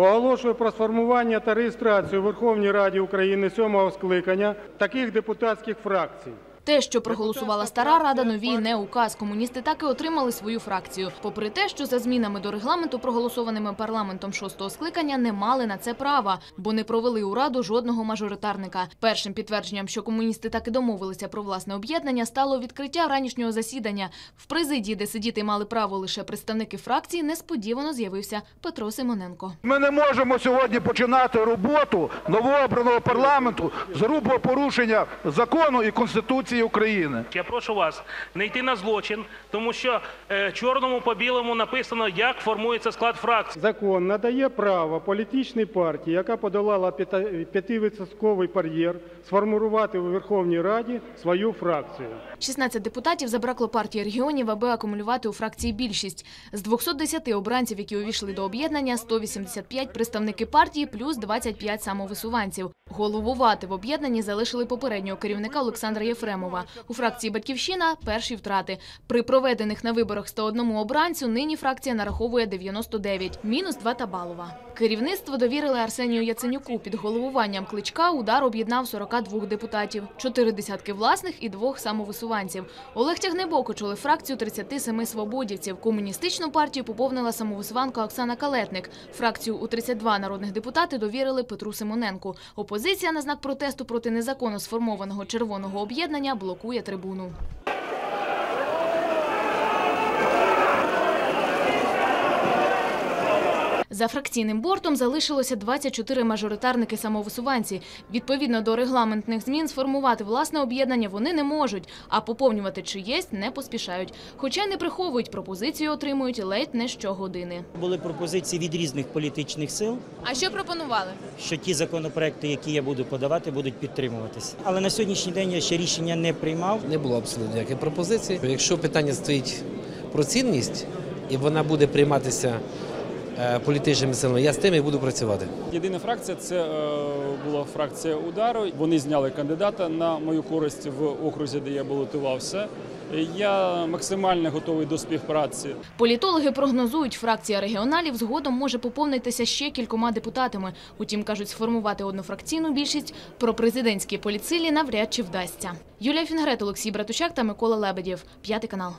Оголошую про сформування та реєстрацію у Верховній Раді України сьомого скликання таких депутатських фракцій. Те, що проголосувала стара рада, новій не указ. Комуністи так і отримали свою фракцію. Попри те, що за змінами до регламенту, проголосованими парламентом шостого скликання, не мали на це права, бо не провели у раду жодного мажоритарника. Першим підтвердженням, що комуністи так і домовилися про власне об'єднання, стало відкриття ранішнього засідання. В президії, де сидіти мали право лише представники фракції, несподівано з'явився Петро Симоненко. Ми не можемо сьогодні починати роботу новообраного парламенту з грубого порушення закону і Конституції України. Я прошу вас не йти на злочин, тому що е, чорному по білому написано, як формується склад фракції. Закон надає право політичній партії, яка подолала п'ятивідсотковий бар'єр, сформувати у Верховній Раді свою фракцію. 16 депутатів забракло партії регіонів, аби акумулювати у фракції більшість. З 210 обранців, які увійшли до об'єднання, 185 – представники партії, плюс 25 – самовисуванців. Головувати в об'єднанні залишили попереднього керівника Олександра Єфремова. У фракції «Батьківщина» – перші втрати. При проведених на виборах 101 обранцю нині фракція нараховує 99, мінус 2 Табалова. Керівництво довірили Арсенію Яценюку. Під головуванням Кличка удар об'єднав 42 депутатів, чотири десятки власних і двох самовисуванців. Олег Тягнебок очолив фракцію 37 свободівців. Комуністичну партію поповнила самовисуванка Оксана Калетник. Фракцію у 32 народних депутати довірили Петру Симоненку. Опозиція на знак протесту проти незаконно сформованого червоного об'єднання блокує трибуну. За фракційним бортом залишилося 24 мажоритарники-самовисуванці. Відповідно до регламентних змін сформувати власне об'єднання вони не можуть, а поповнювати чиєсь не поспішають. Хоча не приховують, пропозицію отримують ледь не щогодини. Були пропозиції від різних політичних сил, А що пропонували? що ті законопроекти, які я буду подавати, будуть підтримуватися. Але на сьогоднішній день я ще рішення не приймав. Не було абсолютно ніяких пропозицій. Якщо питання стоїть про цінність і вона буде прийматися політичними силами, я з тим і буду працювати. Єдина фракція це е, була фракція удару. Вони зняли кандидата на мою користь в окрузі, де я балотувався. Я максимально готовий до співпраці. Політологи прогнозують, фракція регіоналів згодом може поповнитися ще кількома депутатами. Утім, кажуть, сформувати однофракційну більшість про президентські політсилі навряд чи вдасться. Юлія Фінгрет, Олексій Братучак та Микола Лебедєв. П'ятий канал.